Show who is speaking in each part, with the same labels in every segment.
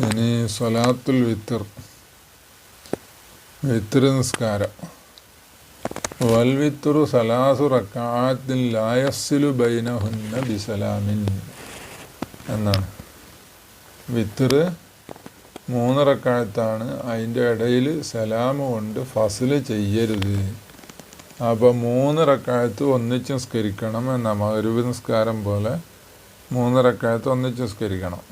Speaker 1: ഇനി സ്വലാത്തുൽ വിത്തർ വിത്തർ നിസ്കാരം. വൽവിത്തുറു സലാസു റക്കാത്തിൽ ലായസ്സിലു ബൈനഹുന്ന ബിസലാമിൻ എന്നാണ്. വിത്തർ മൂന്ന് റക്കാഴത്താണ് അതിന്റെ ഇടയിൽ സലാം കൊണ്ട് ഫസിൽ ചെയ്യരുത്. അപ്പോൾ മൂന്ന് റക്കാഴത്ത് ഒന്നിച്ച് നിസ്കരിക്കണം എന്ന മകരുവ് നിസ്കാരം പോലെ മൂന്ന് റക്കാഴത്ത് ഒന്നിച്ച് നിസ്കരിക്കണം.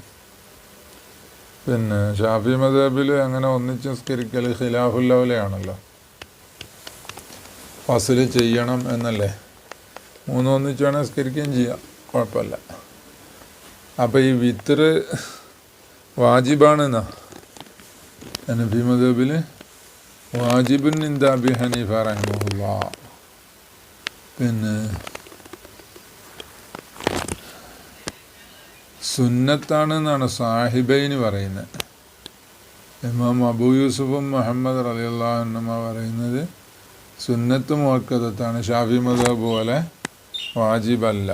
Speaker 1: പിന്നെ ഷാഫി മദേബിൽ അങ്ങനെ ഒന്നിച്ച് നിസ്കരിക്കൽ ഖിലാഫുല്ലവലയാണല്ലോ ഫസിൽ ചെയ്യണം എന്നല്ലേ? മൂന്നൊന്നിച്ച് വേണേൽ നിസ്കരിക്കുകയും ചെയ്യാം. കുഴപ്പമില്ല. അപ്പോൾ ഈ വിത്തർ വാജിബാണെന്നാ? ഹനഫി മദബിൽ വാജിബുൻ ഇന്ദാബി ഹനീഫ റഹ്മുല്ല പിന്നെ സുന്നത്താണ് എന്നാണ് സാഹിബൈന് പറയുന്നത്. ഇമാം അബൂ യൂസുഫും മുഹമ്മദ് റലിയല്ലാഹുമ്മ പറയുന്നത് സുന്നത്ത് മുഹക്കതത്താണ് ഷാഫി മത പോലെ വാജിബല്ല.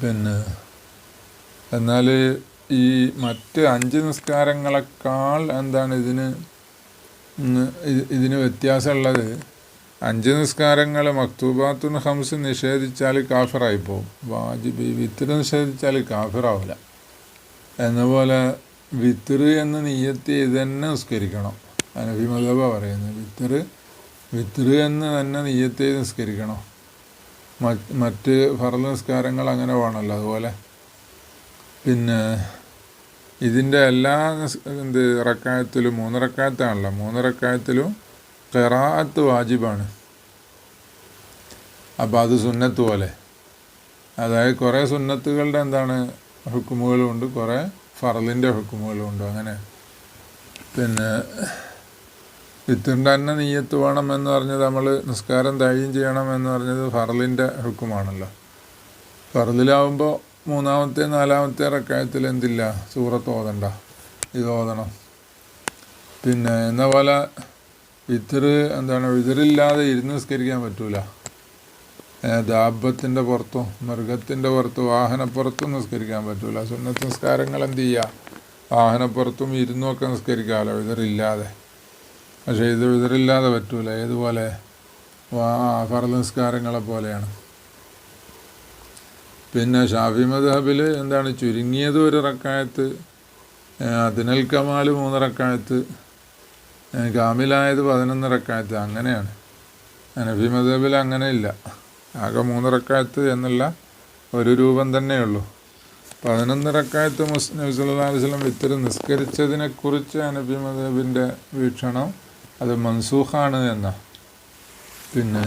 Speaker 1: പിന്നെ എന്നാൽ ഈ മറ്റ് അഞ്ച് നിസ്കാരങ്ങളെക്കാൾ എന്താണ് ഇതിന് ഇതിന് വ്യത്യാസമുള്ളത്? അഞ്ച് നിസ്കാരങ്ങൾ മക്തൂബാത്തുൻ ഹംസ് നിഷേധിച്ചാൽ കാഫിറായി പോകും വാജിബ് ഈ വിത്തിർ നിഷേധിച്ചാൽ കാഫിറാവില്ല എന്നപോലെ വിത്തിറ് എന്ന് നീയത്ത് ഇത് തന്നെ നിസ്കരിക്കണം. അനബി മദബ പറയുന്നത് വിത്തിറ് വിത്തിറ് എന്ന് തന്നെ നീയത്ത് നിസ്കരിക്കണം. മറ്റ് മറ്റ് ഫറൽ നിസ്കാരങ്ങൾ അങ്ങനെ വേണമല്ലോ അതുപോലെ. പിന്നെ ഇതിന്റെ എല്ലാ എന്ത് റക്കായത്തിലും മൂന്ന് റക്കായത്താണല്ലോ. മൂന്ന് റക്കായത്തിലും ഖിറാഅത്ത് വാജിബാണ്. അപ്പോൾ അത് സുന്നത്ത് പോലെ. അതായത് കുറേ സുന്നത്തുകളുടെ എന്താണ് ഹുക്കുമുകളുമുണ്ട് കുറേ ഫറലിന്റെ ഹുക്കുമുകളുമുണ്ട് അങ്ങനെ പിന്നെ വിത്തിന്റെ തന്നെ നീയത്ത് വേണം എന്ന് പറഞ്ഞത് നമ്മൾ നിസ്കാരം തയ്യം ചെയ്യണം എന്ന് പറഞ്ഞത് ഫറലിന്റെ ഹുക്കുമാണല്ലോ ഫറലിലാവുമ്പോൾ മൂന്നാമത്തെ നാലാമത്തെ റക്കായത്തിൽ എന്തില്ല? സൂറത്ത് ഓതണ്ട. ഇത് ഓതണം. പിന്നെ എന്ന പോലെ വിത്തിർ എന്താണ് വിതറില്ലാതെ ഇരുന്ന് നിസ്കരിക്കാൻ പറ്റൂല. ദാബത്തിന്റെ പുറത്തും മൃഗത്തിന്റെ പുറത്തും വാഹനപ്പുറത്തും നിസ്കരിക്കാൻ പറ്റൂല. സുന്നത്ത് നിസ്കാരങ്ങൾ എന്ത് ചെയ്യുക വാഹനപ്പുറത്തും ഇരുന്നുമൊക്കെ നിസ്കരിക്കാമല്ലോ വിതറില്ലാതെ. പക്ഷേ ഇത് വിതറില്ലാതെ പറ്റൂല. ഏതുപോലെ? ഫറൽ നിസ്കാരങ്ങളെ പോലെയാണ്. പിന്നെ ഷാഫി മദ്ഹബിൽ എന്താണ് ചുരുങ്ങിയത് ഒരു റക്കായത്ത് അതിനൽ കമാൽ മൂന്ന് റക്കായത്ത് കാമിലായത് പതിനൊന്ന് റക്കായത്ത് അങ്ങനെയാണ്. നബി മദ്ഹബിൽ അങ്ങനെ ഇല്ല ആകെ മൂന്ന് റക്കായത്ത് എന്നുള്ള ഒരു രൂപം തന്നെയുള്ളൂ. പതിനൊന്ന് റക്കായത്ത് മുസ് നബി സല്ലല്ലാഹു അലൈഹി വസല്ലം വിത്തർ നിസ്കരിച്ചതിനെക്കുറിച്ച് നബി മദ്ഹബിന്റെ വീക്ഷണം. അത് മൻസൂഖാണ് എന്ന. പിന്നെ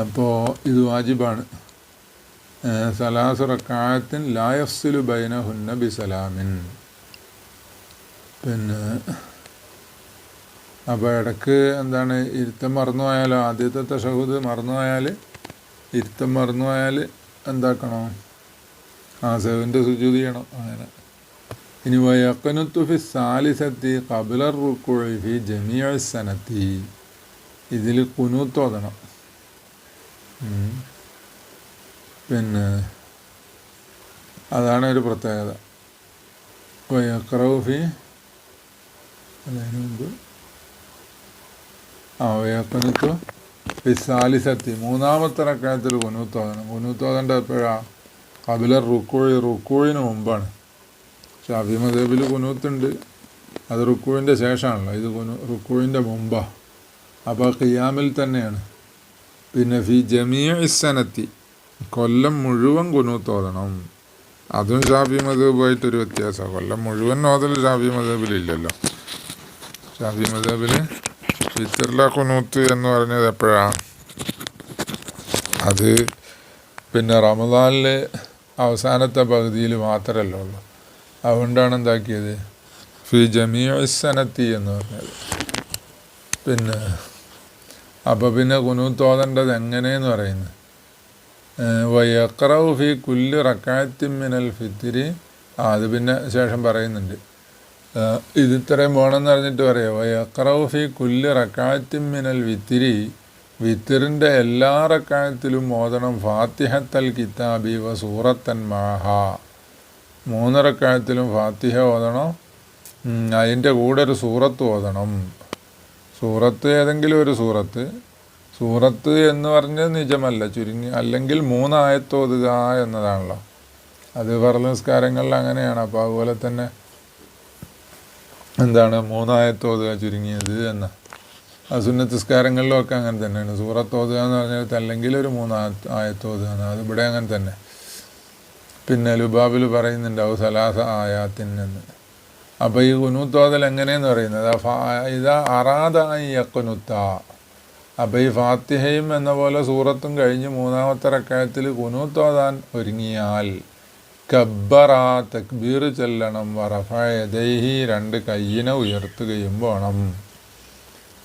Speaker 1: അപ്പോൾ ഇത് വാജിബാണ്. സലാസ് ലായഫ്സുലു ബൈന ഹുന്ന ബി സലാമിൻ പിന്നെ അപ്പോൾ ഇടയ്ക്ക് എന്താണ് ഇരുത്തം മറന്നു പോയാലോ? ആദ്യത്തെ തഷഹുദ് മറന്നു പോയാൽ ഇരുത്തം മറന്നു പോയാൽ എന്താക്കണം? ആ സെവന്റെ സുജൂതി ചെയ്യണം അങ്ങനെ. ഇനി വയക്കനുത്തുഫി സാലിസത്തി കബുലർ റുക്കുഴി ജമിയ സനത്തി. ഇതിൽ കുനൂത്തോതണം. പിന്നെ അതാണ് ഒരു പ്രത്യേകത. വയക്രൗഫി അതിന് മുമ്പ്. ആ വയക്കനുത്തു ഫിസാലിസത്തി മൂന്നാമത്തെ റക്കായത്തിൽ കുനൂത്തോതണം കുനൂത്തോതേണ്ട എപ്പോഴാ? കബിലർ റുക്കോഴി റുക്കോഴിന് മുമ്പാണ്. പക്ഷെ മദേബിൽ കുനൂത്തുണ്ട്. അത് റുക്കോഴിന്റെ ശേഷമാണല്ലോ. ഇത് കുനു റുക്കോഴിന്റെ മുമ്പാണ് അപ്പോൾ ഖിയാമിൽ തന്നെയാണ്. പിന്നെ ഫി ജമീ ഇസനത്തി കൊല്ലം മുഴുവൻ കുനൂത്തോതണം അതും ഷാഫി മദബായിട്ടൊരു വ്യത്യാസമാണ്. കൊല്ലം മുഴുവൻ ഓതൽ ഷാഫി മദബിലില്ലല്ലോ ഷാഫി മദബിൽ ഫിത്തറില കുനൂത്ത് എന്ന് പറഞ്ഞത് എപ്പോഴാണ് അത് പിന്നെ റമദാനിൽ അവസാനത്തെ പകുതിയിൽ മാത്രമല്ല ഉള്ളൂ. അതുകൊണ്ടാണ് എന്താക്കിയത്? ഫി ജമീസനത്തി എന്ന് പറഞ്ഞത്. പിന്നെ അപ്പോൾ പിന്നെ കുനൂത്തോതേണ്ടത് എങ്ങനെയെന്ന് പറയുന്നത്? വയക്രൗ ഫി കുല്ലു റക്കായത്തിൻ മിനൽ ഫിത്തിരി ആ അത് പിന്നെ ശേഷം പറയുന്നുണ്ട്. ഇത് ഇത്രയും വേണമെന്ന് പറഞ്ഞിട്ട് പറയാം. വയക്രൗ ഫി കുല്ലു റക്കായത്തിൻ മിനൽ വിത്തിരി വിത്തിറിന്റെ എല്ലാ റക്കായത്തിലും ഓതണം. ഫാത്തിഹത്തൽ കിതാബി വ സൂറത്തൻ മാഹ. മൂന്ന് റക്കായത്തിലും ഫാത്തിഹ ഓതണം. അതിന്റെ കൂടെ ഒരു സൂറത്ത് ഓതണം. സൂറത്ത് ഏതെങ്കിലും ഒരു സൂറത്ത്. സൂറത്ത് എന്ന് പറഞ്ഞത് നിജമല്ല. ചുരുങ്ങി അല്ലെങ്കിൽ മൂന്നായത്തോതുക എന്നതാണല്ലോ. അത് പറഞ്ഞ നിസ്കാരങ്ങളിൽ അങ്ങനെയാണ്. അപ്പോൾ അതുപോലെ തന്നെ എന്താണ് മൂന്നായത്തോതുക ചുരുങ്ങിയത് എന്ന. അസുന്നത്ത് നിസ്കാരങ്ങളിലും ഒക്കെ അങ്ങനെ തന്നെയാണ്. സൂറത്തോതുക എന്ന് പറഞ്ഞാൽ അല്ലെങ്കിൽ ഒരു മൂന്നാ ആയത്തോതുക എന്ന് അത് ഇവിടെ അങ്ങനെ തന്നെ. പിന്നെ ലുബാബിൽ പറയുന്നുണ്ടാവും സലാസ ആയാത്തിനെന്ന് അപ്പോൾ ഈ കുനൂത്തോതൽ എങ്ങനെയെന്ന് പറയുന്നത്? ഇതാ അറാദായി യക്കുനുത്ത അപ്പോൾ ഈ ഫാത്തിഹയും എന്ന പോലെ സൂറത്തും കഴിഞ്ഞ് മൂന്നാമത്തെ റക്കായത്തിൽ കുനൂത്തോതാൻ ഒരുങ്ങിയാൽ കബ്ബറ തക്ബീർ ചെല്ലണം വറഫി രണ്ട് കയ്യിനെ ഉയർത്തുകയും വേണം.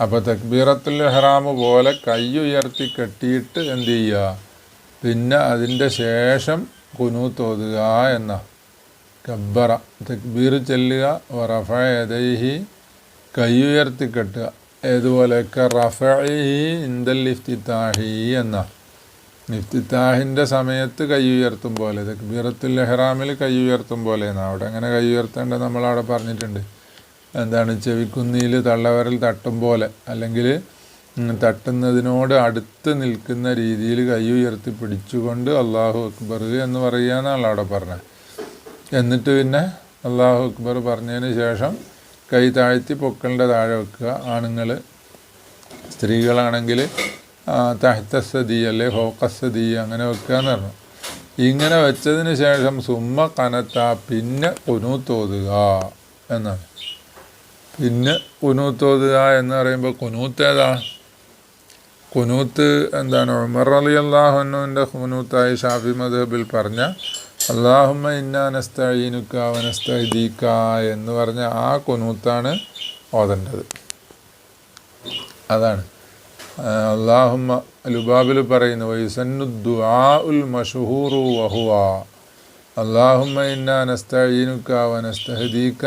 Speaker 1: അപ്പോൾ തക്ബീറത്തുൽ ഹറാമ് പോലെ കൈ ഉയർത്തി കെട്ടിയിട്ട് എന്ത് ചെയ്യുക? പിന്നെ അതിന്റെ ശേഷം കുനൂത്തോതുക എന്ന കബ്ബറ തക്ബീർ ചെല്ലുക വറഫി കൈ ഉയർത്തി കെട്ടുക. ഇന്ദൽ ഇഫ്തിത്താഹി എന്ന. ഇഫ്തിത്താഹിന്റെ സമയത്ത് കൈ ഉയർത്തും പോലെ തക്ബീറത്തുൽ ഇഹ്റാമിൽ കൈ ഉയർത്തും പോലെ എന്നാണ് അവിടെ അങ്ങനെ കൈ ഉയർത്തേണ്ടത് നമ്മളവിടെ പറഞ്ഞിട്ടുണ്ട്. എന്താണ് ചെവിക്കുന്നിയിൽ തള്ളവരൽ തട്ടും പോലെ അല്ലെങ്കിൽ തട്ടുന്നതിനോട് അടുത്ത് നിൽക്കുന്ന രീതിയിൽ കൈ ഉയർത്തി പിടിച്ചുകൊണ്ട് അള്ളാഹു അക്ബർ എന്ന് പറയുക എന്നാണ് അവിടെ പറഞ്ഞത്. എന്നിട്ട് പിന്നെ അള്ളാഹു അക്ബർ പറഞ്ഞതിന് ശേഷം കൈ താഴ്ത്തി പൊക്കളുടെ താഴെ വെക്കുക. ആണുങ്ങൾ സ്ത്രീകളാണെങ്കിൽ തഹത്തസദി അല്ലെ ഹോക്കസദി അങ്ങനെ വെക്കുക എന്ന് പറഞ്ഞു. ഇങ്ങനെ വെച്ചതിന് ശേഷം സുമ്മ കനത്ത പിന്നെ കുനൂത്തോതുക എന്നാണ്. പിന്നെ കുനൂത്തോതുക എന്ന് പറയുമ്പോൾ കുനൂത്ത് ഏതാ? കുനൂത്ത് എന്താണ്? ഉമർ അലി അള്ളാഹുവിന്റെ കുനൂത്തായി ഷാഫി മദബിൽ പറഞ്ഞ അള്ളാഹുമ്മ ഇന്നാനസ്തീനുക്ക വനസ്തീക്ക എന്ന് പറഞ്ഞ ആ കുനൂത്താണ് ഓതേണ്ടത് അതാണ് അള്ളാഹുമ്മ ലുബാബിൽ പറയുന്നു വൈസന്നു ദുആ ഉൽ മഷഹൂറു വഹുവ അള്ളാഹുമ്മ ഇന്നാനസ്തീനുക്ക വനസ്തഹദീക്ക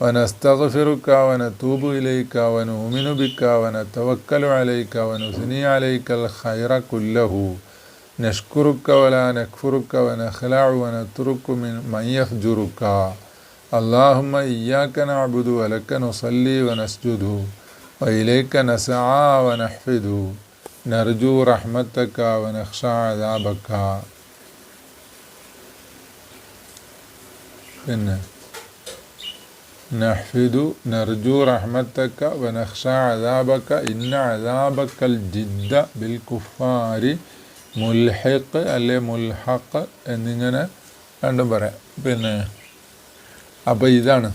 Speaker 1: ونستغفرك ونتوب إليك ونؤمن بك ونتوكل عليك ونثني عليك الخير كله നഷ്കുറുക്ക വല നഖ്ഫുറുക്ക വ നഖ്ലാഉ വ നത്രുക്കു മിൻ മയ്യഹ് ജുറുക്ക അള്ളാഹുമ്മ ഇയ്യാക്ക നഅബുദു വലക്ക വ നസ്ജുദു വ ഇലൈക്ക നസ്ആ വ നഹ്ഫിദു നർജു റഹ്മത്തക്ക വ നഖ്ഷ അദാബക്ക പിന്നെ നഹ്ഫിദു നർജു റഹ്മത്തക്ക വനഖ്ഷ അദാബക്ക ഇന്ന അദാബക്കൽ ജിദ്ദ ബിൽ കുഫാരി മുൽഹിഖ് അല്ലെ മുൽഹക്ക് എന്നിങ്ങനെ രണ്ടും പറയാം. പിന്നെ അപ്പോൾ ഇതാണ്.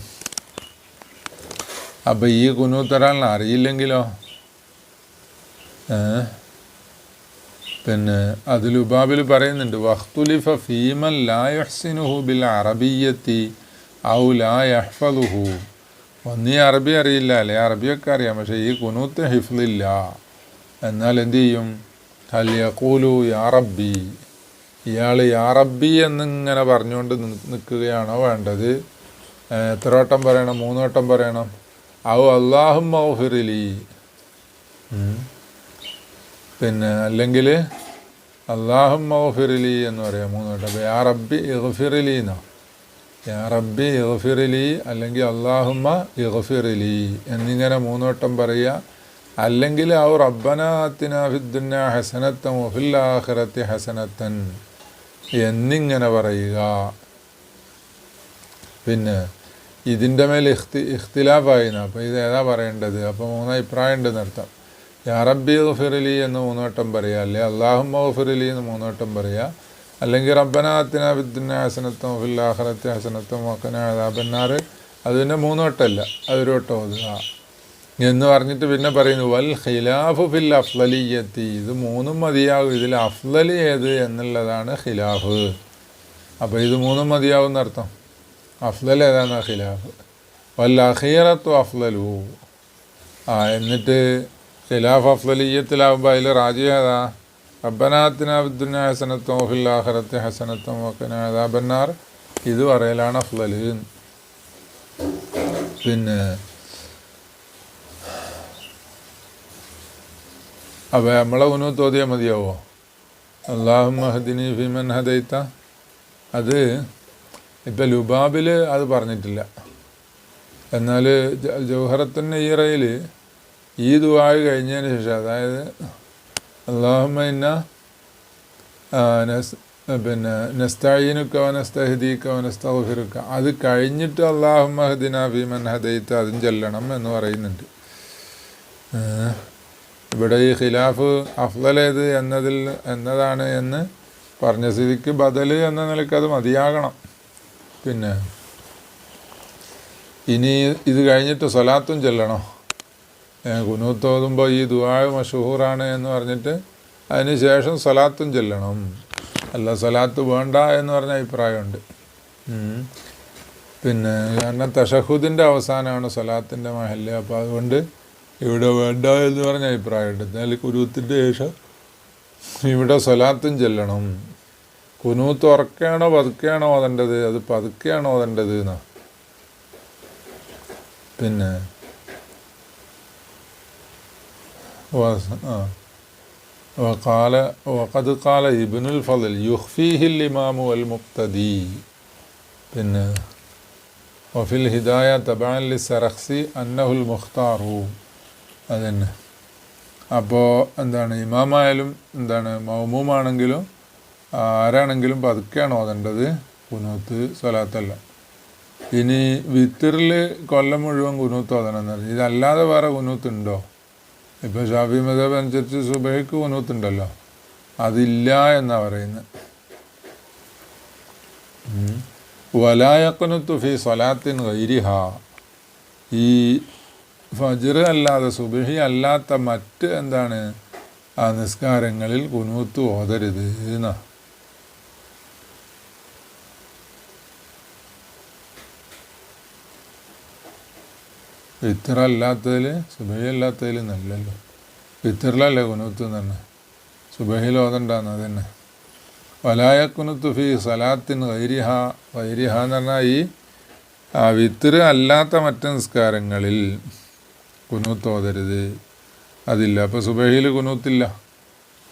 Speaker 1: അപ്പോൾ ഈ കുനൂത്തരാളിന് അറിയില്ലെങ്കിലോ? പിന്നെ അതിൽ ഉബാബിൽ പറയുന്നുണ്ട് വഖ്തുലിഫ ഫീമൻ ലായഹ്സിനുഹു ബിൽ അറബിയത്തി ഔ ലാ യഹ്ഫദുഹു. ഒന്നീ അറബി അറിയില്ല അല്ലെ അറബിയൊക്കെ അറിയാം പക്ഷേ ഈ കുനൂത്ത് ഹിഫ്ലില്ല എന്നാൽ എന്തു ചെയ്യും? ഹൽ യാറബി ഇയാൾ യാറബി എന്നിങ്ങനെ പറഞ്ഞുകൊണ്ട് നിൽക്കുകയാണോ വേണ്ടത്? എത്ര വട്ടം പറയണം? മൂന്ന് വട്ടം പറയണം? ഔ അള്ളാഹും മൗഹിറിലി പിന്നെ അല്ലെങ്കിൽ അള്ളാഹും മൗഹിറിലി എന്ന് പറയാം മൂന്ന് വട്ടം. യാ റബ്ബി ഇഹ്ഫിറിലി എന്നോ? യാ റബ്ബി ഇഹ്ഫിറിലി അല്ലെങ്കിൽ അള്ളാഹുമ്മ ഇഹ്ഫിറിലി എന്നിങ്ങനെ മൂന്ന് വട്ടം പറയുക. അല്ലെങ്കിൽ ഔ റബ്ബന ആത്തിന ഫിദ്ദുന്ന ഹസനത്തൻ ഒഫില്ലാഹിറത്തി ഹസനത്തൻ എന്നിങ്ങനെ പറയുക. പിന്നെ ഇതിന്റെ മേൽ ഇഖ്തി ഇഖ്തിലാഫായിരുന്നു അപ്പോൾ ഇത് ഏതാ പറയേണ്ടത്? അപ്പോൾ മൂന്ന് അഭിപ്രായം ഉണ്ട് നിർത്താം യാ റബ്ബി എന്ന് മൂന്നോട്ടം പറയുക അല്ലെ? അള്ളാഹുമ്മ ഗഫിറലി എന്ന് മൂന്നോട്ടം പറയുക അല്ലെങ്കിൽ റബ്ബനാത്തിന വിദ്ദുന്ന ഹസനത്തും ഫില്ലാഹറത്തെ ഹസനത്വം ഒക്കെ അതാബന്നാർ അത് പിന്നെ മൂന്ന് വട്ടമല്ല അതൊരു വട്ടം ഓതുക. എന്ന് പറഞ്ഞിട്ട് പിന്നെ പറയുന്നു വൽ ഖിലാഫു ഫിൽ അഫ്ലലിയത്തി ഇത് മൂന്നും മതിയാകും. ഇതിൽ അഫ്ലലി ഏത് എന്നുള്ളതാണ് ഖിലാഫ്. അപ്പോൾ ഇത് മൂന്നും മതിയാവും എന്നർത്ഥം അഫ്ലൽ ഏതാണ് ഖിലാഫ്? വൽ അഖീറത്തു അഫ്ലലു ആ എന്നിട്ട് ഖിലാഫ് അഫ്ലലിയത്തിലാവുമ്പോൾ അതിൽ റാജി ഏതാ? റബ്ബനാത്തിന വിദ്ദുന ഹസനത്തും ഫിൽ ആഖിറത്തി ബന്നാർ വക്കന അതാബന്നാർ ഇത് പറയലാണ് അഫ്ലൽ പിന്നെ അപ്പോൾ നമ്മളെ ഒന്ന് തോതിയാൽ മതിയാവോ? അള്ളാഹു മഹദിനി ഫിമൻ ഹദൈത്ത അത് ഇപ്പം ലുബാബിൽ അത് പറഞ്ഞിട്ടില്ല. എന്നാൽ ജൗഹറത്തുൻ ഈറയിൽ ഈ ദുബായ് കഴിഞ്ഞതിന് ശേഷം അതായത് അള്ളാഹുമ്മ ഇന്ന പിന്നെ നസ്തായിനുക്ക നസ്തഹദീക്ക നസ്തഫിറുക്ക അത് കഴിഞ്ഞിട്ട് അള്ളാഹു ഹദിന ഫിമൻ ഹദൈത്ത അതും ചെല്ലണം എന്ന് പറയുന്നുണ്ട്. ഇവിടെ ഈ ഖിലാഫ് അഫ്ലലേത് എന്നതിൽ എന്നതാണ് എന്ന് പറഞ്ഞ സ്ഥിതിക്ക് ബദൽ എന്ന നിലയ്ക്ക് അത് മതിയാകണം. പിന്നെ ഇനി ഇത് കഴിഞ്ഞിട്ട് സ്വലാത്തും ചെല്ലണോ. കുനൂത്ത് ഓതുമ്പോൾ ഈ ദുആ മഷഹൂറാണ് എന്ന് പറഞ്ഞിട്ട് അതിന് ശേഷം സ്വലാത്തും ചെല്ലണം. അല്ല സ്വലാത്ത് വേണ്ട എന്ന് പറഞ്ഞ അഭിപ്രായമുണ്ട്. പിന്നെ കാരണം തഷഹുദിന്റെ അവസാനമാണ് സ്വലാത്തിന്റെ മഹല്ല്. അപ്പോൾ അതുകൊണ്ട് ഇവിടെ വേണ്ട എന്ന് പറഞ്ഞ അഭിപ്രായമുണ്ട് എന്നാൽ കുരുത്തിൻ്റെ ശേഷം ഇവിടെ സ്വലാത്തും ചെല്ലണം കുനൂത്ത് ഉറക്കെയാണോ പതുക്കെയാണോ ഓതേണ്ടത് അത് പതുക്കെയാണോ ഓതേണ്ടത് എന്നാ പിന്നെ വസ- ആ. وقال وقد قال ابن الفضل يخفيه الإمام والمقتدي പിന്നെ وفي الهداية تبعا للسرخسي أنه المختار അതന്നെ. അപ്പോൾ എന്താണ് ഇമാമായാലും എന്താണ് മൗമൂമാണെങ്കിലും ആരാണെങ്കിലും പതുക്കെയാണ് ഓതേണ്ടത് കുനൂത്ത് സ്വലാത്തല്ല. ഇനി വിത്തറിൽ കൊല്ലം മുഴുവൻ കുനൂത്ത് ഓതണം എന്ന് ഇതല്ലാതെ വേറെ കുനൂത്ത് ഉണ്ടോ ഇപ്പോൾ ഷാഫി മദബ് അനുസരിച്ച് സുബൈക്ക് കുനൂത്ത് ഉണ്ടല്ലോ അതില്ല എന്നാ പറയുന്നത് വലായക്കുനുത്തു ഫി സ്വലാത്തിൻ ഗൈരിഹ. ഈ ഫജ്ർ അല്ലാതെ സുബഹി അല്ലാത്ത മറ്റ് എന്താണ്? ആ നിസ്കാരങ്ങളിൽ കുനൂത്ത് ഓതരുത് എന്നാ. ഫിത്തർ അല്ലാത്തതിൽ സുബഹി അല്ലാത്തതിൽ നല്ലല്ലോ. ഫിത്തറിലല്ലേ കുനുത്ത് തന്നെ സുബഹിൽ ഓതണ്ടാന്ന് അതന്നെ. വലായക്കുനുത്ത് ഫി സലാത്തിൻ വൈരിഹ വൈരിഹ എന്ന് പറഞ്ഞാൽ ഈ ആ വിത്തറ് അല്ലാത്ത മറ്റ് നിസ്കാരങ്ങളിൽ കുനൂത്ത് അതില്ല. അപ്പോൾ സുബഹിയിൽ കുനൂത്തില്ല.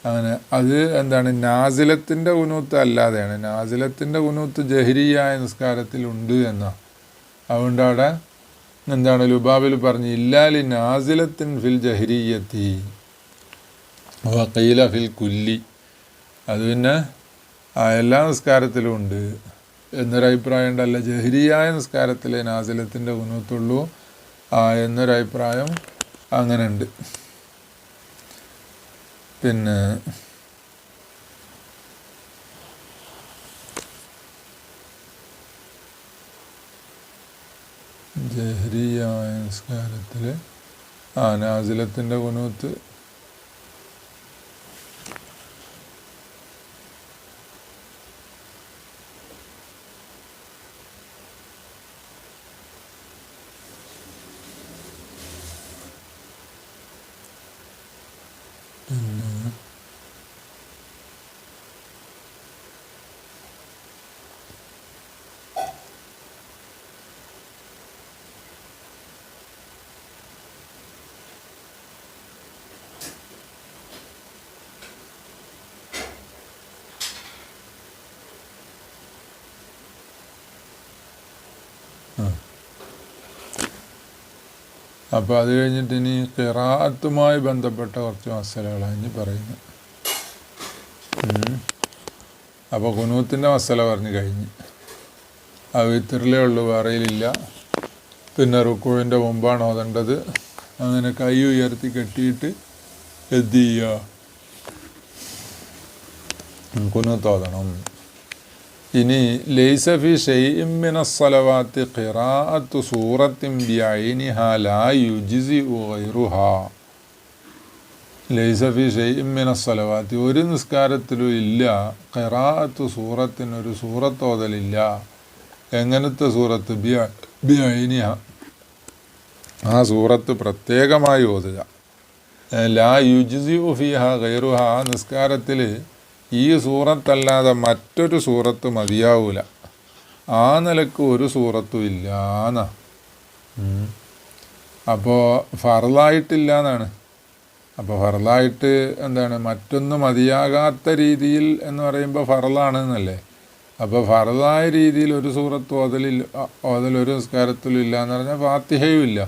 Speaker 1: അങ്ങനെ അത് എന്താണ്? നാസിലത്തിന്റെ കുനൂത്ത് അല്ലാതെയാണ്. നാസിലത്തിന്റെ കുനൂത്ത് ജഹരിയായ നിസ്കാരത്തിൽ ഉണ്ട് എന്നാ. അതുകൊണ്ട് അവിടെ എന്താണ്? ലുബാബിൽ പറഞ്ഞ് ഇല്ലാലി നാസിലത്തിൻ ഫിൽ ജഹരിയത്തി വക്കീല ഫിൽ കുല്ലി. അത് പിന്നെ എല്ലാ നിസ്കാരത്തിലും ഉണ്ട്. എന്നൊരഭിപ്രായം ഉണ്ടല്ല. ജഹരിയായ നിസ്കാരത്തിലെ നാസിലത്തിന്റെ കുനൂത്തുള്ളൂ. എന്നൊരഭിപ്രായം അങ്ങനെ ഉണ്ട് പിന്നെ ജഹരിയായ നിസ്കാരത്തിൽ ആ നാസിലത്തിന്റെ കുനൂത്ത് അപ്പോൾ അത് കഴിഞ്ഞിട്ട് ഇനി കിറാത്തുമായി ബന്ധപ്പെട്ട കുറച്ച് മസലകളാണ് ഇനി പറയുന്നത്. അപ്പോൾ കുനൂത്തിന്റെ മസല പറഞ്ഞു കഴിഞ്ഞ്. ആ വിത്തറിലേ ഉള്ളൂ വേറെയിലില്ല പിന്നെ റുക്കുവിന്റെ മുമ്പാണ് ഓതേണ്ടത്. അങ്ങനെ കൈ ഉയർത്തി കെട്ടിയിട്ട് എന്ത് ചെയ്യുക? കുനൂത്ത് ഓതണം. ഇനി ലൈസഫി ഷെയ്മിന സ്വലവാത്ത് ഖിറാഅത്തു സൂറത്തിൻ ബിഐനിഹ ലാ യുജ്സി ഗൈറുഹ. ലൈസഫി ഷെയ്മിന സ്വലവാത്ത് ഒരു നിസ്കാരത്തിലും ഇല്ല ഖിറാഅത്തു സൂറത്തിന് ഒരു സൂറത്തോതലില്ല. എങ്ങനത്തെ സൂറത്ത്? ബി ബിഐനിഹ ആ സൂറത്ത് പ്രത്യേകമായി ഓതുക. ലാ യുജ്സി ഫിഹ ഗൈറുഹ നിസ്കാരത്തിൽ ഈ സൂറത്തല്ലാതെ മറ്റൊരു സൂറത്ത് മതിയാവൂല. ആ നിലയ്ക്ക് ഒരു സൂറത്തും ഇല്ലാന്നാ. അപ്പോൾ ഫറലായിട്ടില്ല എന്നാണ് അപ്പോൾ ഫറലായിട്ട് എന്താണ് മറ്റൊന്ന് മതിയാകാത്ത രീതിയിൽ എന്ന് പറയുമ്പോൾ ഫറലാണ് എന്നല്ലേ അപ്പോൾ ഫറലായ രീതിയിൽ ഒരു സൂറത്ത് ഓതലിൽ ഓതൽ ഒരു നിസ്കാരത്തിലും ഇല്ല എന്ന് പറഞ്ഞാൽ ഫാത്തിഹയും ഇല്ല.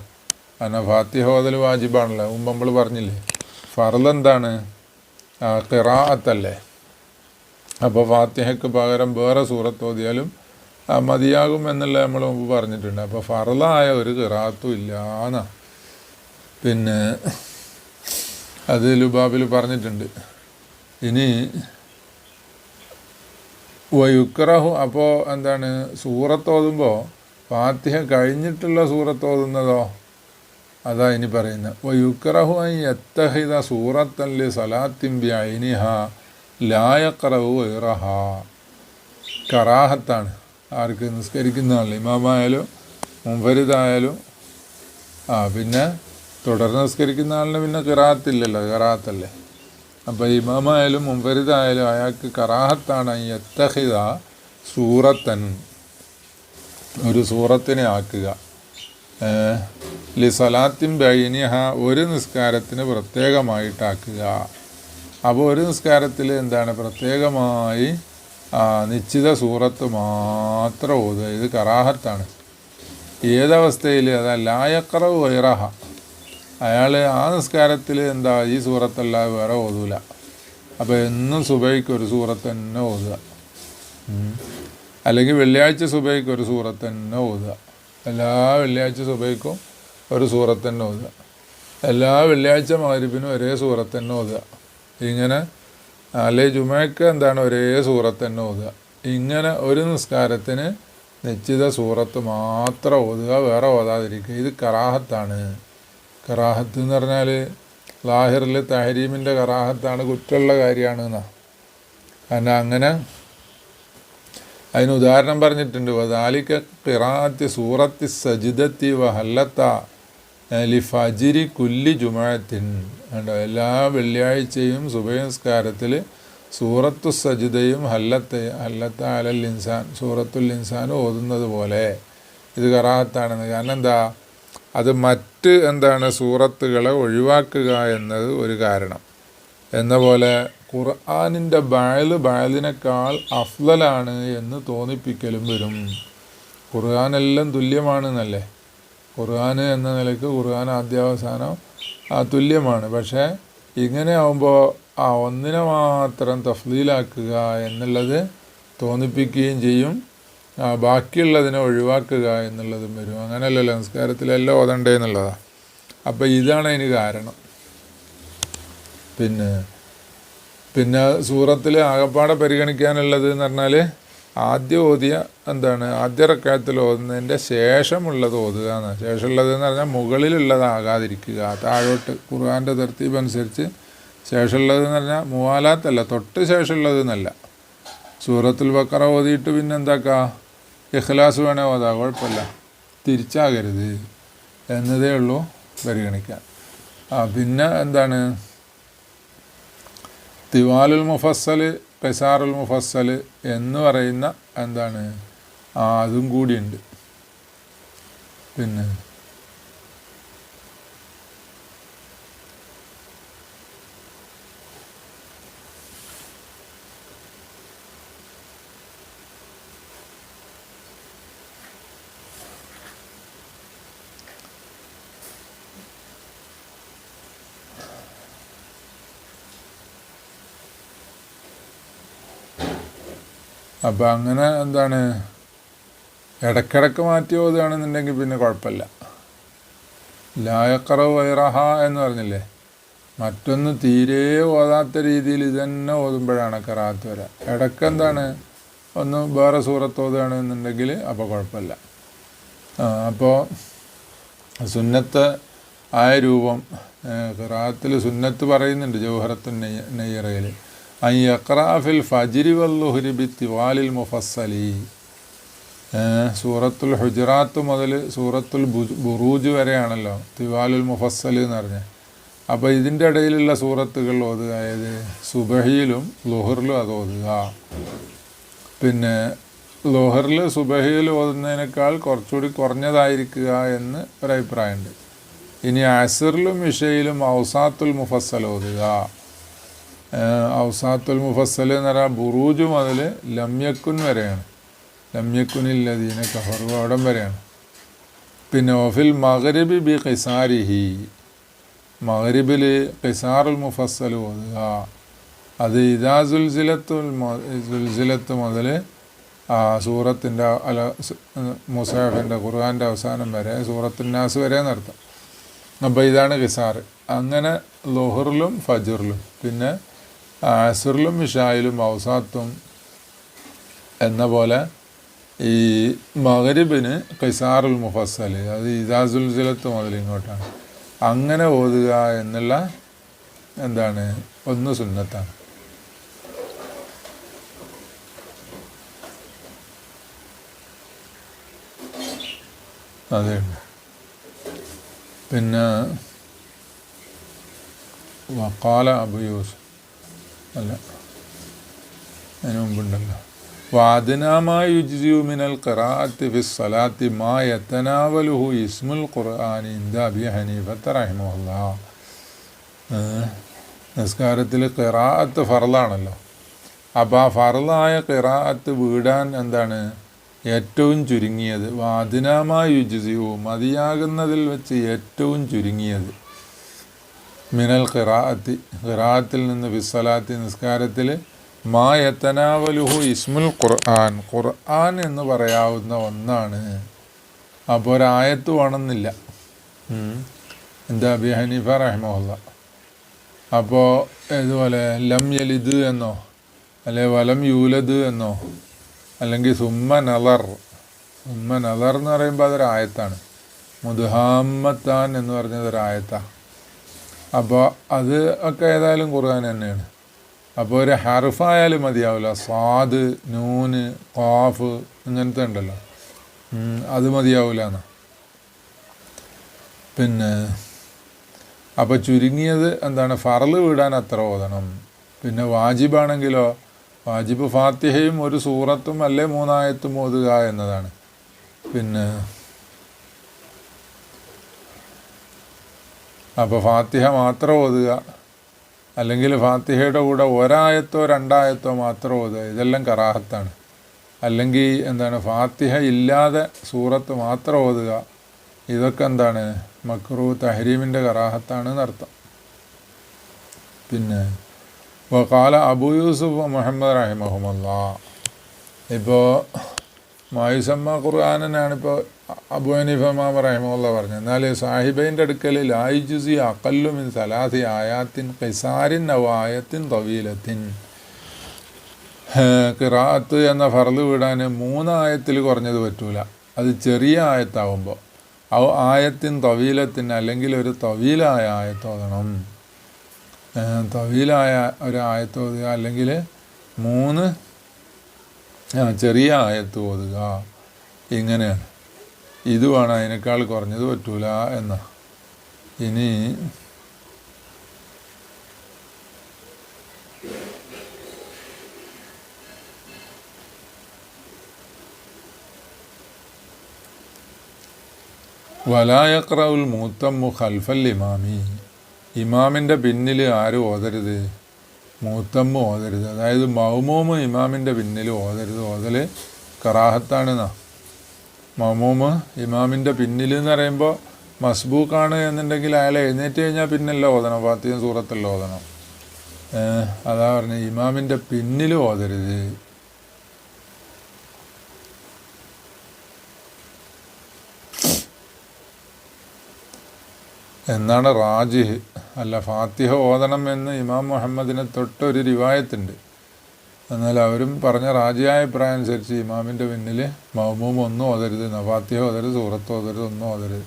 Speaker 1: കാരണം ഫാത്തിഹ ഓതൽ വാജിബാണല്ലോ. മുമ്പ് നമ്മൾ പറഞ്ഞില്ലേ ഫറൽ എന്താണ് ഖിറാഅത്തല്ലേ. അപ്പോൾ ഫാത്തിഹയ്ക്ക് പകരം വേറെ സൂറത്ത് ഓതിയാലും മതിയാകും എന്നുള്ള നമ്മൾ മുമ്പ് പറഞ്ഞിട്ടുണ്ട്. അപ്പോൾ ഫറലായ ഒരു കിറാത്തും ഇല്ല എന്നാ. പിന്നെ അത് ലുബാബിൽ പറഞ്ഞിട്ടുണ്ട്. ഇനി വയുക്രഹു അപ്പോൾ എന്താണ് സൂറത്ത് ഓതുമ്പോൾ ഫാത്തിഹ കഴിഞ്ഞിട്ടുള്ള സൂറത്ത് ഓതുന്നതോ? അതാ ഇനി പറയുന്നത്. വയുക്രഹു ഐ എത്തഹിത സൂറത്തല്ലി സലാത്തിമ്പി ഐനിഹ. ലായക്കറഹു വൈറഹ. കറാഹത്താണ്. ആർക്ക് നിസ്കരിക്കുന്ന ആൾ ഇമാമായാലും മുൻഫരിദായാലും. ആ പിന്നെ തുടർന്ന് നിസ്കരിക്കുന്ന ആളിന് പിന്നെ കിറാത്തില്ലല്ലോ. കിറാത്തല്ലേ. അപ്പോൾ ഇമാമായാലും മുൻഫരിദായാലും അയാൾക്ക് കറാഹത്താണ് എത്തഹിത സൂറത്തൻ. ഒരു സൂറത്തിനെ ആക്കുക. ലിസലാത്തിൻ ബൈനിഹ ഒരു നിസ്കാരത്തിന് പ്രത്യേകമായിട്ടാക്കുക. അപ്പോൾ ഒരു നിസ്കാരത്തിൽ എന്താണ് പ്രത്യേകമായി നിശ്ചിത സൂറത്ത് മാത്രം ഓതുക. ഇത് കറാഹത്താണ്. ഏതവസ്ഥയിൽ അതാ ലായക്കറവ് വൈറഹ അയാൾ ആ നിസ്കാരത്തിൽ എന്താ ഈ സൂറത്തല്ലാതെ വേറെ ഓതൂല. അപ്പോൾ എന്നും സുബൈക്ക് ഒരു സൂറത്ത് തന്നെ ഓതുക. അല്ലെങ്കിൽ വെള്ളിയാഴ്ച സുബൈക്ക് ഒരു സൂറത്ത് തന്നെ ഓതുക. എല്ലാ വെള്ളിയാഴ്ച സുബൈക്കും ഒരു സൂറത്ത് തന്നെ ഓതുക. എല്ലാ വെള്ളിയാഴ്ച മകരിപ്പിനും ഒരേ സൂറത്ത് തന്നെ ഓതുക. ഇങ്ങനെ അല്ലെ ജുമയ്ക്ക് എന്താണ് ഒരേ സൂറത്ത് തന്നെ ഓതുക. ഇങ്ങനെ ഒരു നിസ്കാരത്തിന് നിശ്ചിത സൂറത്ത് മാത്രം ഓതുക വേറെ ഓതാതിരിക്കുക. ഇത് കറാഹത്താണ്. കറാഹത്ത് എന്ന് പറഞ്ഞാൽ ലാഹിറിൽ തഹരീമിന്റെ കറാഹത്താണ് കുറ്റമുള്ള കാര്യമാണ് എന്നാ കാരണം അങ്ങനെ അതിന് ഉദാഹരണം പറഞ്ഞിട്ടുണ്ട്. വദാലിക്ക കിറാത്തി സൂറത്തി സജിദത്തി വഹല്ലത്ത ലി ഫജിരി കുല്ലി ജുമാത്തിൻ. കണ്ടോ? എല്ലാ വെള്ളിയാഴ്ചയും സുബയസ്കാരത്തിൽ സൂറത്തു സജിതയും ഹല്ലത്ത് ഹല്ലത്ത അലൽ ഇൻസാൻ സൂറത്തുൽ ഇൻസാൻ ഓതുന്നത് പോലെ. ഇത് കറാത്താണെന്ന്. കാരണം എന്താ? അത് മറ്റ് എന്താണ് സൂറത്തുകളെ ഒഴിവാക്കുക എന്നത് ഒരു കാരണം. എന്ന പോലെ ഖുർആാനിന്റെ ബയൽ ബയലിനേക്കാൾ അഫ്ലലാണ് എന്ന് തോന്നിപ്പിക്കലും വരും. ഖുർആാനെല്ലാം തുല്യമാണെന്നല്ലേ? ഖുർആൻ എന്ന നിലയ്ക്ക് ഖുർആൻ ആദ്യാവസാനം തുല്യമാണ്. പക്ഷേ ഇങ്ങനെ ആവുമ്പോൾ ആ ഒന്നിനെ മാത്രം തഫ്ലീലാക്കുക എന്നുള്ളത് തോന്നിപ്പിക്കുകയും ചെയ്യും. ബാക്കിയുള്ളതിനെ ഒഴിവാക്കുക എന്നുള്ളതും വരും. അങ്ങനെയല്ലല്ലോ സംസ്കാരത്തിലെല്ലാം ഓതണ്ടേ എന്നുള്ളതാണ് അപ്പോൾ ഇതാണ് അതിന് കാരണം. പിന്നെ പിന്നെ സൂറത്തിൽ ആകപ്പാടെ പരിഗണിക്കാനുള്ളത് എന്ന് പറഞ്ഞാൽ ആദ്യം ഓതിയ എന്താണ്? ആദ്യ റക്കായത്തിൽ ഓതുന്നതിന്റെ ശേഷമുള്ളത് ഓതുക എന്നാണ് ശേഷമുള്ളത് എന്ന് പറഞ്ഞാൽ മുകളിലുള്ളതാകാതിരിക്കുക. താഴോട്ട് ഖുർആന്റെ തർത്തീബ് അനുസരിച്ച് ശേഷമുള്ളത് എന്ന് പറഞ്ഞാൽ മൂവാലാത്തല്ല തൊട്ട് ശേഷമുള്ളത് എന്നല്ല സൂറത്തുൽ ബക്കറ ഓതിയിട്ട് പിന്നെ എന്താക്കുക ഇഖ്ലാസ് വേണേ ഓതാ കുഴപ്പമില്ല. തിരിച്ചാകരുത് എന്നതേ ഉള്ളൂ പരിഗണിക്കാൻ. ആ പിന്നെ എന്താണ്? തിവാലുൽ മുഫസ്സൽ പെസാറുൽ മുഫസ്സൽ എന്ന് പറയുന്ന എന്താണ്? ആ അതും കൂടിയുണ്ട്. പിന്നെ അപ്പം അങ്ങനെ എന്താണ്? ഇടക്കിടക്ക് മാറ്റി ഓതുകയാണെന്നുണ്ടെങ്കിൽ പിന്നെ കുഴപ്പമില്ല. ലായക്കറവ് വൈറഹ എന്ന് പറഞ്ഞില്ലേ? മറ്റൊന്ന് തീരെ ഓതാത്ത രീതിയിൽ ഇത് തന്നെ ഓതുമ്പോഴാണ് കറാത്ത് വരാ. ഇടയ്ക്ക് എന്താണ്? ഒന്ന് വേറെ സൂറത്ത് ഓതുകയാണെന്നുണ്ടെങ്കിൽ അപ്പോൾ കുഴപ്പമില്ല. അപ്പോൾ സുന്നത്ത് ആയ രൂപം ഖിറാത്തിൽ സുന്നത്ത് പറയുന്നുണ്ട് ജൗഹറത്തു നെയ്യ നെയ്യറയിൽ മുഫസ്സലി സൂറത്തുൽ ഹുജറാത്ത് മുതൽ സൂറത്തുൽ ബുറൂജ് വരെയാണല്ലോ തിവാലുൽ മുഫസ്സൽ എന്ന് പറഞ്ഞ്. അപ്പോൾ ഇതിന്റെ ഇടയിലുള്ള സൂറത്തുകൾ ഓതുക അതായത് സുബഹിയിലും ലുഹറിലും അത് ഓതുക. പിന്നെ ലുഹറിൽ സുബഹിയിൽ ഓതുന്നതിനേക്കാൾ കുറച്ചുകൂടി കുറഞ്ഞതായിരിക്കുക എന്ന് ഒരഭിപ്രായമുണ്ട് ഇനി അസറിലും ഇഷയിലും ഔസാത്തുൽ മുഫസ്സൽ ഓതുക. ഔസാത്തുൽ മുഫസ്സൽ എന്ന് പറഞ്ഞാൽ ബുറൂജ് മുതൽ ലമ്യക്കുൻ വരെയാണ്. ലമ്യക്കുനില്ലതീന കഫറു അവിടം വരെയാണ്. പിന്നെ ഒഫിൽ മഗരിബ് ബി ഖിസാരിഹി. മഗരിബിൽ ഖിസാറുൽ മുഫസ്സൽ ഓതുക. അത് ഇതാ സുൽസിലത്തുൽ സുൽസിലത്ത് മുതൽ ആ സൂറത്തിന്റെ അല മുസാഫിന്റെ ഖുർആാന്റെ അവസാനം വരെ സൂറത്തുന്നാസ് വരെ നടത്താം. അപ്പോൾ ഇതാണ് ഖിസാർ അങ്ങനെ ലോഹറിലും ഫജറിലും. പിന്നെ അസറിലും ഇഷായിലും ഔസാത്തും എന്ന പോലെ ഈ മകരിബിന് കൈസാറുൽ മുഫസൽ അത് ഇജാസുൽ സിലത്ത് മുതൽ ഇങ്ങോട്ടാണ്. അങ്ങനെ ഓതുക എന്നുള്ള എന്താണ്? ഒന്ന് സുന്നത്താണ്. അതെ പിന്നെ വക്കാല അബു യൂസ് അല്ല. അതിന് മുമ്പുണ്ടല്ലോ. വാദിനാമായി യുജിയു മിനൽ ഖിറാഅത്തി ഫി സ്വലാത്തി മാ യത്തനാവലുഹു ഇസ്മുൽ ഖുർആൻ ഇന്ദ അബി ഹനീഫത്ത് റഹിമുല്ലാ നിസ്കാരത്തിൽ ഖിറാഅത്ത് ഫറലാണല്ലോ അപ്പോൾ ആ ഫറലായ ഖിറാഅത്ത് വീടാൻ എന്താണ്? ഏറ്റവും ചുരുങ്ങിയത്. വാദിനാമായ യുജിയു മതിയാകുന്നതിൽ വെച്ച് ഏറ്റവും ചുരുങ്ങിയത്. മിനൽ ഖിറാഅത്തി ഖിറാഅത്തിൽ നിന്ന് വിസ്സലാത്തി നിസ്കാരത്തിൽ മാ യത്തനാവലുഹു ഇസ്മുൽ ഖുർആൻ ഖുർആൻ എന്ന് പറയാവുന്ന ഒന്നാണ്. അപ്പോൾ ഒരായത്ത് വേണമെന്നില്ല. എന്താ അബി ഹനീഫ റഹ്മുല്ല അപ്പോൾ ഇതുപോലെ ലം യലിദ് എന്നോ അല്ലെ വലം യൂലദ് എന്നോ അല്ലെങ്കിൽ സുമ്മ നലർ സുമ്മ നലർ എന്ന് പറയുമ്പോൾ അതൊരായത്താണ്. മുദ്ഹാമത്താൻ എന്ന് പറഞ്ഞത് ഒരു ആയത്താണ് അപ്പോൾ അത് ഒക്കെ ഏതായാലും ഖുർആൻ തന്നെയാണ്. അപ്പോൾ ഒരു ഹർഫായാലും മതിയാവില്ല. സ്വാദ് നൂന് കാഫ് ഇങ്ങനത്തെ ഉണ്ടല്ലോ. അത് മതിയാവില്ല എന്നാ പിന്നെ അപ്പോൾ ചുരുങ്ങിയത് എന്താണ്? ഫറൽ വിടാൻ അത്ര ഓതണം. പിന്നെ വാജിബാണെങ്കിലോ വാജിബ് ഫാത്തിഹയും ഒരു സൂറത്തും അല്ലേ മൂന്നായത്തും ഓതുക എന്നതാണ്. പിന്നെ അപ്പോൾ ഫാത്തിഹ മാത്രം ഓതുക. അല്ലെങ്കിൽ ഫാത്തിഹയുടെ കൂടെ ഒരായത്തോ രണ്ടായത്തോ മാത്രം ഓതുക. ഇതെല്ലാം കറാഹത്താണ്. അല്ലെങ്കിൽ എന്താണ് ഫാത്തിഹ ഇല്ലാതെ സൂറത്ത് മാത്രം ഓതുക. ഇതൊക്കെ എന്താണ് മക്രൂ തഹരീമിന്റെ കറാഹത്താണ് എന്നർത്ഥം പിന്നെ വക്കാല അബു യൂസുഫ് മുഹമ്മദ് റഹിമഹമ്മ ഇപ്പോൾ മായുസമ്മ ഖുർആാനാണ് ഇപ്പോൾ അബു ഹനീഫ മാമ റഹിമുള്ള പറഞ്ഞത്. എന്നാൽ സാഹിബൈന്റെ അടുക്കൽ ലായിജുസി ജുസി മിൻ സലാസി ആയാത്തിൻ കൈസാരിൻ നവായത്തിൻ തവീലത്തിൻ. കിറാത്ത് എന്ന ഫറൽ വിടാൻ മൂന്നായത്തിൽ കുറഞ്ഞത് പറ്റൂല. അത് ചെറിയ ആയത്താവുമ്പോൾ ആ ആയത്തിൻ തവീലത്തിന് അല്ലെങ്കിൽ ഒരു തവീലായ ആയത്തോതണം തവീലായ ഒരു ആയത്ത് ഓതുക അല്ലെങ്കിൽ മൂന്ന് ചെറിയ ആയത്ത് ഓതുക. ഇങ്ങനെയാണ് ഇതുമാണ് അതിനേക്കാൾ കുറഞ്ഞത് പറ്റൂല എന്ന. ഇനി വലായക്രവുൽ മൂത്തമ്മു ഖൽഫൽ ഇമാമി. ഇമാമിന്റെ പിന്നിൽ ആരും ഓതരുത്? മൂത്തമ്മ ഓതരുത്. അതായത് മൗമൂമ് ഇമാമിന്റെ പിന്നിൽ ഓതരുത്. ഓതൽ കറാഹത്താണെന്നാ. മൗമൂമ് ഇമാമിന്റെ പിന്നിൽ എന്ന് പറയുമ്പോൾ മസ്ബൂക്കാണ് എന്നുണ്ടെങ്കിൽ അയാൾ എഴുന്നേറ്റ് കഴിഞ്ഞാൽ പിന്നല്ല ഓതണം. ഫാത്തിയും സൂറത്തല്ല ഓതണം. അതാ പറഞ്ഞത് ഇമാമിന്റെ പിന്നിൽ ഓതരുത്. എന്നാണ് റാജിഹ്. അല്ല ഫാത്തിഹ ഓതണം എന്ന് ഇമാം മുഹമ്മദിനെ തൊട്ടൊരു റിവായത്തുണ്ട്. എന്നാൽ അവരും പറഞ്ഞ റാജിയായ അഭിപ്രായം അനുസരിച്ച് ഇമാമിന്റെ പിന്നിൽ മൗമൂം ഒന്നും ഓതരുത്. ഫാത്തിഹ ഓതരുത് സൂറത്ത് ഓതരുത് ഒന്നും ഓതരുത്.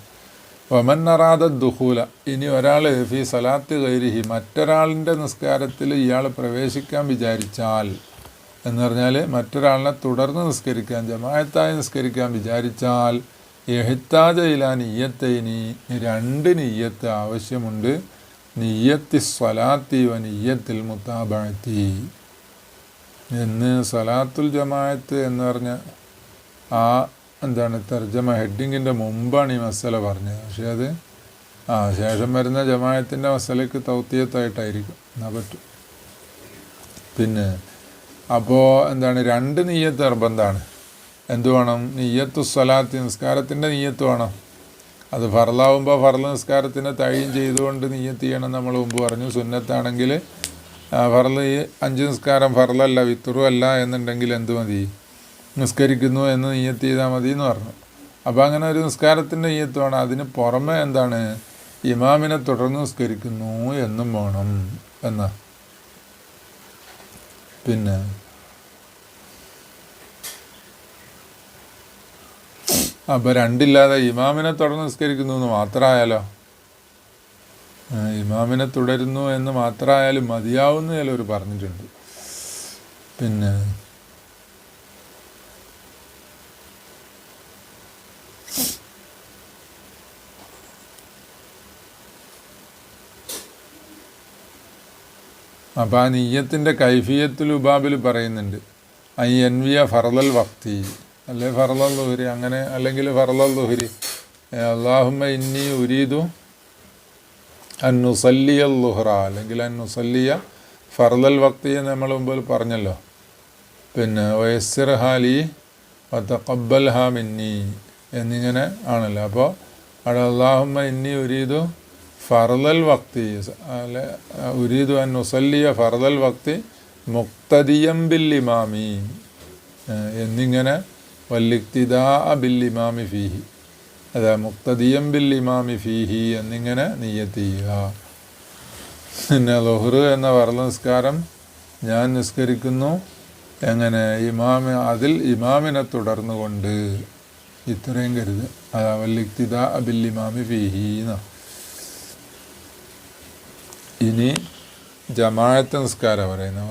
Speaker 1: വമൻ നറാദ ദുഹൂല ഇനി ഒരാൾ ഫി സലാത്ത് കൈരിഹി മറ്റൊരാളിന്റെ നിസ്കാരത്തിൽ ഇയാൾ പ്രവേശിക്കാൻ വിചാരിച്ചാൽ എന്ന് പറഞ്ഞാൽ മറ്റൊരാളിനെ തുടർന്ന് നിസ്കരിക്കാൻ ജമായത്തായി നിസ്കരിക്കാൻ വിചാരിച്ചാൽ എഹിത്താജ ഇല നീയത്തൈനി രണ്ട് നീയത്ത് ആവശ്യമുണ്ട്. നീയത്തി സ്വലാത്തി വ നീയത്തിൽ മുത്താബഴത്തി എന്ന് സലാത്തുൽ ജമായത്ത് എന്ന് പറഞ്ഞ ആ എന്താണ് തർജമ ഹെഡിങ്ങിന്റെ മുമ്പാണ് ഈ മസല പറഞ്ഞത്. പക്ഷേ അത് ആ ശേഷം വരുന്ന ജമായത്തിന്റെ മസലയ്ക്ക് തൗത്തിയത്തായിട്ടായിരിക്കും. എന്നാൽ പറ്റും. പിന്നെ അപ്പോൾ എന്താണ് രണ്ട് നീയത്ത് നിർബന്ധമാണ്. എന്ത് വേണം? നീയത്തു സ്വലാത്ത് നിസ്കാരത്തിന്റെ നീയത്ത് വേണം. അത് ഫറലാവുമ്പോൾ ഫറൽ നിസ്കാരത്തിന് തഴിയും ചെയ്തുകൊണ്ട് നീയത്ത് ചെയ്യണം നമ്മൾ മുമ്പ് പറഞ്ഞു. സുന്നത്താണെങ്കിൽ ഫറൽ അഞ്ച് നിസ്കാരം ഫറലല്ല വിത്തുറു അല്ല എന്നുണ്ടെങ്കിൽ എന്ത് മതി? നിസ്കരിക്കുന്നു എന്ന് നീയത്ത് ചെയ്താൽ മതി എന്ന് പറഞ്ഞു. അപ്പോൾ അങ്ങനെ ഒരു നിസ്കാരത്തിന്റെ നീയത്ത് വേണം. അതിന് പുറമെ എന്താണ്? ഇമാമിനെ തുടർന്ന് നിസ്കരിക്കുന്നു എന്നും വേണം എന്നാ പിന്നെ അപ്പോൾ രണ്ടില്ലാതെ ഇമാമിനെ തുടർന്ന് നിസ്കരിക്കുന്നു എന്ന് മാത്രമായാലോ? ഇമാമിനെ തുടരുന്നു എന്ന് മാത്രമായാലും മതിയാവുന്ന ചിലവർ പറഞ്ഞിട്ടുണ്ട്. പിന്നെ അപ്പോൾ ആ നീയത്തിന്റെ കൈഫിയത്തുൽ ഉബാബിൽ പറയുന്നുണ്ട് ഐ എൻ വി എ ഫറദൽ വക്തി. അല്ലെ? ഫറലുഹരി ലുഹരി. അങ്ങനെ അല്ലെങ്കിൽ ഫറലുഹരി ലുഹരി. അള്ളാഹുമ്മ ഇന്നി ഉരീദു അന്നുസല്ലിയ ലുഹറ. അല്ലെങ്കിൽ അന്നുസല്ലിയ ഫർദൽ എന്ന് നമ്മൾ മുമ്പിൽ പറഞ്ഞല്ലോ. പിന്നെ വയസ്സിർ ഹാലി വത്തക്കബൽ ഹാ മിന്നി എന്നിങ്ങനെ ആണല്ലോ. അപ്പോൾ അവിടെ അള്ളാഹുമ്മ ഇന്നി ഉരീദു ഫർദൽ വക്തി. അല്ലെ ഉരീദു അന്നുസല്ലിയ ഫർദൽ വക്തി മുക്തദിയം ബില്ലിമാമി എന്നിങ്ങനെ വല്ലിക്തിദാ ബിൽ ഇമാമി ഫീഹി. അത് മുക്തദിയം ബിൽ ഇമാമി ഫീഹി എന്നിങ്ങനെ നീയത്ത് പിന്നെ ലൊഹ്റ് എന്ന വർണ നിസ്കാരം ഞാൻ നിസ്കരിക്കുന്നു. എങ്ങനെ? ഇമാമ അതിൽ ഇമാമിനെ തുടർന്നുകൊണ്ട്. ഇത്രയും കരുത്. അതാ വല്ലിക്തിദാ ബിൽ ഇമാമി ഫീഹി എന്നാ ഇനി ജമാഅത്ത് നിസ്കാരം പറയുന്നത്